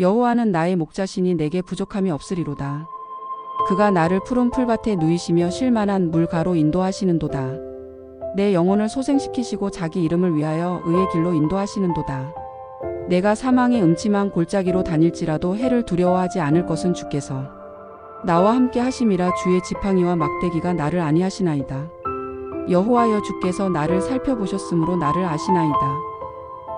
여호와는 나의 목자시니 내게 부족함이 없으리로다. 그가 나를 푸른 풀밭에 누이시며 쉴만한 물가로 인도하시는도다. 내 영혼을 소생시키시고 자기 이름을 위하여 의의 길로 인도하시는도다. 내가 사망의 음침한 골짜기로 다닐지라도 해를 두려워하지 않을 것은 주께서 나와 함께 하심이라 주의 지팡이와 막대기가 나를 안위하시나이다. 여호와여 주께서 나를 살펴보셨으므로 나를 아시나이다.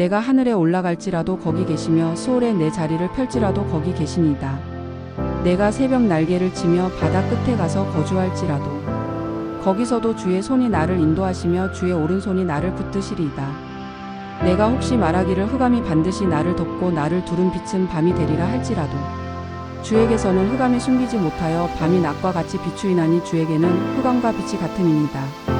내가 하늘에 올라갈지라도 거기 계시며 수월에 내 자리를 펼지라도 거기 계시니이다. 내가 새벽 날개를 치며 바다 끝에 가서 거주할지라도 거기서도 주의 손이 나를 인도하시며 주의 오른손이 나를 붙드시리이다. 내가 혹시 말하기를 흑암이 반드시 나를 덮고 나를 두른 빛은 밤이 되리라 할지라도 주에게서는 흑암이 숨기지 못하여 밤이 낮과 같이 비추이나니 주에게는 흑암과 빛이 같음이니이다.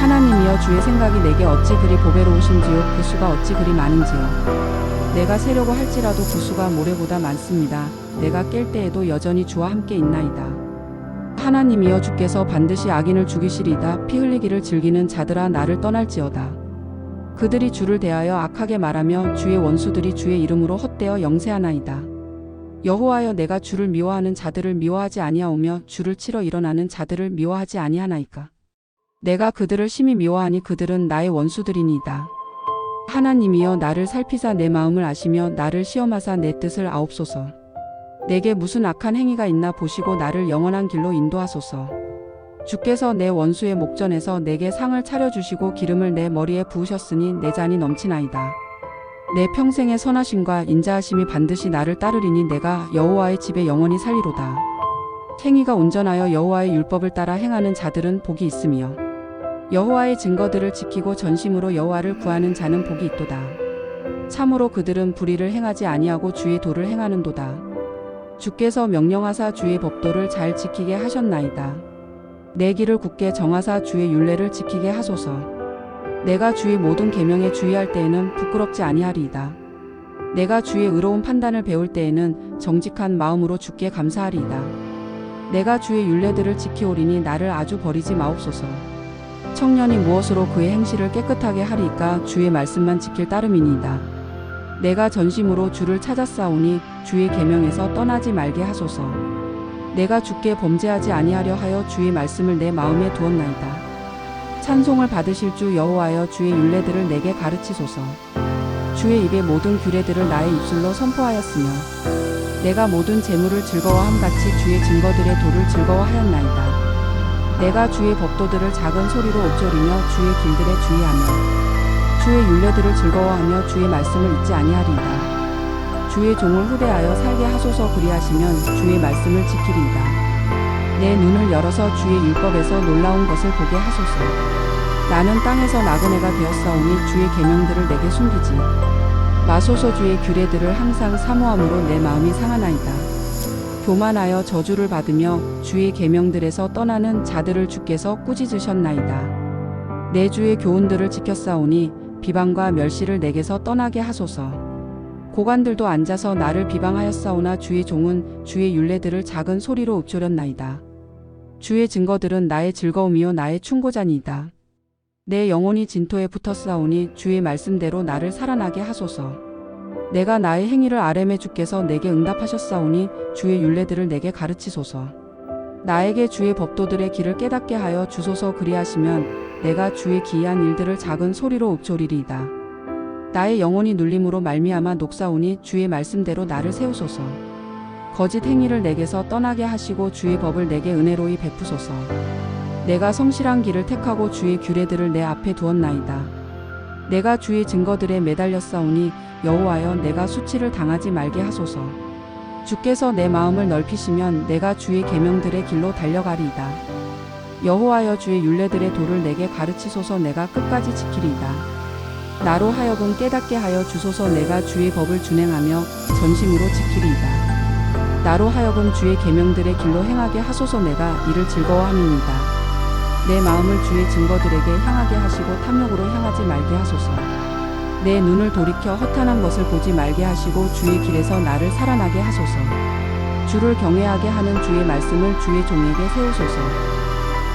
하나님이여 주의 생각이 내게 어찌 그리 보배로우신지요? 그 수가 어찌 그리 많은지요? 내가 세려고 할지라도 그 수가 모래보다 많습니다. 내가 깰 때에도 여전히 주와 함께 있나이다. 하나님이여 주께서 반드시 악인을 죽이시리다. 피 흘리기를 즐기는 자들아 나를 떠날지어다. 그들이 주를 대하여 악하게 말하며 주의 원수들이 주의 이름으로 헛되어 영세하나이다. 여호와여 내가 주를 미워하는 자들을 미워하지 아니하오며 주를 치러 일어나는 자들을 미워하지 아니하나이까 내가 그들을 심히 미워하니 그들은 나의 원수들이니이다. 하나님이여 나를 살피사 내 마음을 아시며 나를 시험하사 내 뜻을 아옵소서. 내게 무슨 악한 행위가 있나 보시고 나를 영원한 길로 인도하소서. 주께서 내 원수의 목전에서 내게 상을 차려주시고 기름을 내 머리에 부으셨으니 내 잔이 넘치나이다. 내 평생의 선하심과 인자하심이 반드시 나를 따르리니 내가 여호와의 집에 영원히 살리로다. 행위가 온전하여 여호와의 율법을 따라 행하는 자들은 복이 있으며 여호와의 증거들을 지키고 전심으로 여호와를 구하는 자는 복이 있도다. 참으로 그들은 불의를 행하지 아니하고 주의 도를 행하는도다. 주께서 명령하사 주의 법도를 잘 지키게 하셨나이다. 내 길을 굳게 정하사 주의 율례를 지키게 하소서. 내가 주의 모든 계명에 주의할 때에는 부끄럽지 아니하리이다. 내가 주의 의로운 판단을 배울 때에는 정직한 마음으로 주께 감사하리이다. 내가 주의 율례들을 지키오리니 나를 아주 버리지 마옵소서. 청년이 무엇으로 그의 행실을 깨끗하게 하리까 주의 말씀만 지킬 따름이니이다. 내가 전심으로 주를 찾았사오니 주의 계명에서 떠나지 말게 하소서. 내가 주께 범죄하지 아니하려 하여 주의 말씀을 내 마음에 두었나이다. 찬송을 받으실 주 여호와여 주의 율례들을 내게 가르치소서. 주의 입의 모든 규례들을 나의 입술로 선포하였으며 내가 모든 재물을 즐거워함 같이 주의 증거들의 도를 즐거워하였나이다. 내가 주의 법도들을 작은 소리로 읊조리며 주의 길들에 주의하며 주의 율례들을 즐거워하며 주의 말씀을 잊지 아니하리이다. 주의 종을 후대하여 살게 하소서 그리하시면 주의 말씀을 지키리이다. 내 눈을 열어서 주의 율법에서 놀라운 것을 보게 하소서. 나는 땅에서 나그네가 되었사오니 주의 계명들을 내게 숨기지. 마소서 주의 규례들을 항상 사모함으로 내 마음이 상하나이다. 교만하여 저주를 받으며 주의 계명들에서 떠나는 자들을 주께서 꾸짖으셨나이다. 내 주의 교훈들을 지켰사오니 비방과 멸시를 내게서 떠나게 하소서. 고관들도 앉아서 나를 비방하였사오나 주의 종은 주의 율례들을 작은 소리로 읊조렸나이다. 주의 증거들은 나의 즐거움이요 나의 충고자니이다. 내 영혼이 진토에 붙었사오니 주의 말씀대로 나를 살아나게 하소서. 내가 나의 행위를 아뢰매 주께서 내게 응답하셨사오니 주의 율례들을 내게 가르치소서. 나에게 주의 법도들의 길을 깨닫게 하여 주소서 그리하시면 내가 주의 기이한 일들을 작은 소리로 읊조리리이다. 나의 영혼이 눌림으로 말미암아 녹사오니 주의 말씀대로 나를 세우소서. 거짓 행위를 내게서 떠나게 하시고 주의 법을 내게 은혜로이 베푸소서. 내가 성실한 길을 택하고 주의 규례들을 내 앞에 두었나이다. 내가 주의 증거들에 매달렸사오니 여호와여 내가 수치를 당하지 말게 하소서. 주께서 내 마음을 넓히시면 내가 주의 계명들의 길로 달려가리이다. 여호와여 주의 율례들의 도를 내게 가르치소서 내가 끝까지 지키리이다. 나로 하여금 깨닫게 하여 주소서 내가 주의 법을 준행하며 전심으로 지키리이다. 나로 하여금 주의 계명들의 길로 행하게 하소서 내가 이를 즐거워함이니이다. 내 마음을 주의 증거들에게 향하게 하시고 탐욕으로 향하지 말게 하소서. 내 눈을 돌이켜 허탄한 것을 보지 말게 하시고 주의 길에서 나를 살아나게 하소서. 주를 경외하게 하는 주의 말씀을 주의 종에게 세우소서.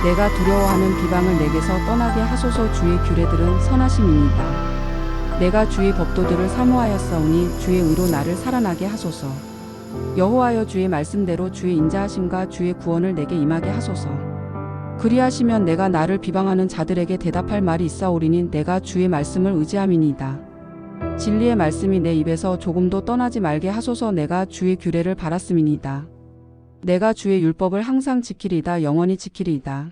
내가 두려워하는 비방을 내게서 떠나게 하소서 주의 규례들은 선하심이니이다. 내가 주의 법도들을 사모하였사오니 주의 의로 나를 살아나게 하소서. 여호와여 주의 말씀대로 주의 인자하심과 주의 구원을 내게 임하게 하소서. 그리하시면 내가 나를 비방하는 자들에게 대답할 말이 있사오리니 내가 주의 말씀을 의지함이니이다. 진리의 말씀이 내 입에서 조금도 떠나지 말게 하소서 내가 주의 규례를 바랐음이니이다. 내가 주의 율법을 항상 지키리이다 영원히 지키리이다.